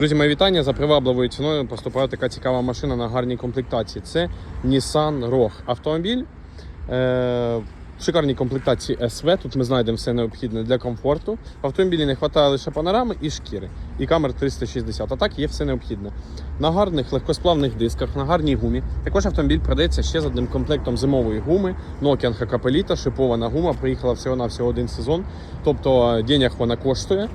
Друзі, мої вітання за привабливою ціною поступає така цікава машина на гарній комплектації. Це Nissan Rogue. Автомобіль е, шикарній комплектації SV. Тут ми знайдемо все необхідне для комфорту. В автомобілі не вистачає лише панорами і шкіри, і камер 360. А так є все необхідне. На гарних легкосплавних дисках, на гарній гумі. Також автомобіль продається ще з одним комплектом зимової гуми. Nokian Hakapelita, шипована гума. Приїхала всього-навсього один сезон. Тобто е, денег вона коштує.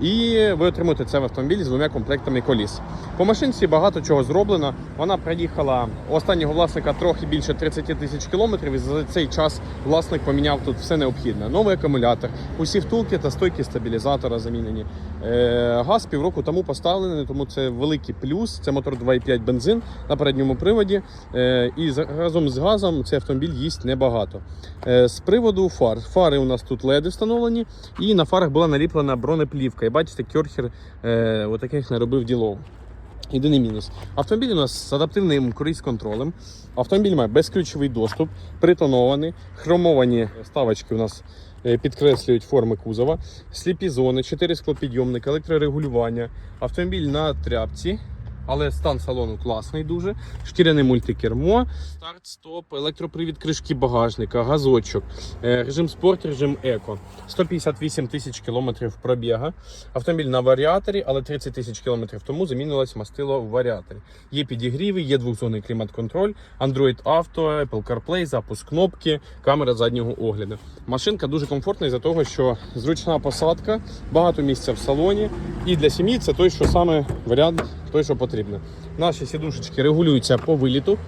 І ви отримуєте це в автомобілі з двома комплектами коліс. По машинці багато чого зроблено. Вона проїхала останнього власника трохи більше 30 тисяч кілометрів. І за цей час власник поміняв тут все необхідне. Новий акумулятор, усі втулки та стойки стабілізатора замінені. Е, газ півроку тому поставлений, тому це великий плюс. Це мотор 2,5 бензин на передньому приводі. Е, і разом з газом цей автомобіль їсть небагато. Е, з приводу фар. Фари у нас тут LED встановлені, і на фарах була наліплена бронеплівка. І бачите, кьорхер е, отаких не робив ділов. Єдиний мінус. Автомобіль у нас з адаптивним круїз-контролем. Автомобіль має безключовий доступ, притонований, хромовані ставочки у нас е, підкреслюють форми кузова, сліпі зони, 4 склопідйомника, електрорегулювання. Автомобіль на тряпці. Але стан салону класний дуже. Шкіряне мультикермо, старт, стоп, електропривід кришки багажника, газочок, е, режим спорт, режим еко. 158 тисяч кілометрів пробіга. Автомобіль на варіаторі, але 30 тисяч кілометрів тому замінилось мастило в варіаторі. Є підігріви, є двохзонний клімат-контроль, Android Auto, Apple CarPlay, запуск кнопки, камера заднього огляду. Машинка дуже комфортна із-за того, що зручна посадка, багато місця в салоні. І для сім'ї це той, що саме варіант, той, що потрібно. Наші сідушечки регулюються по виліту.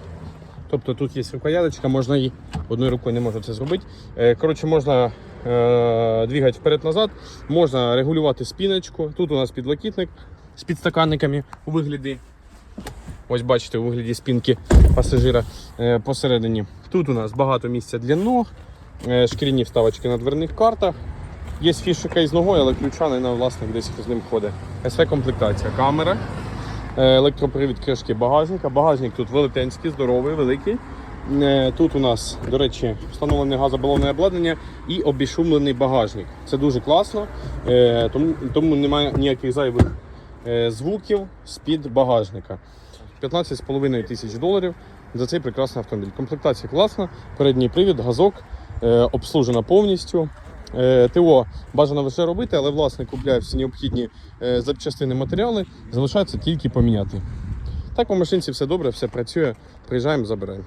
Тобто тут є рукояточка, можна її одною рукою не можу це зробити. Е, Коротше, можна е, двигати вперед-назад, можна регулювати спіночку. Тут у нас підлокітник з підстаканниками у вигляді. Ось бачите, у вигляді спінки пасажира е, посередині. Тут у нас багато місця для ног, е, шкіряні вставочки на дверних картах. Є фішика із ногою, але ключа не на власник десь з ним ходить. СВ комплектація, камера, електропривід кришки багажника. Багажник тут велетенський, здоровий, великий. Е, Тут у нас, до речі, встановлене газобалонне обладнання і обішумлений багажник. Це дуже класно, е, тому, тому немає ніяких зайвих е, звуків з-під багажника. 15,5 тисяч доларів за цей прекрасний автомобіль. Комплектація класна, передній привід, газок, е, обслужена повністю. Е, ТО бажано лише робити, але власник купляє всі необхідні е, запчастини матеріали, залишається тільки поміняти. Так, по машинці все добре, все працює. Приїжджаємо, забираємо.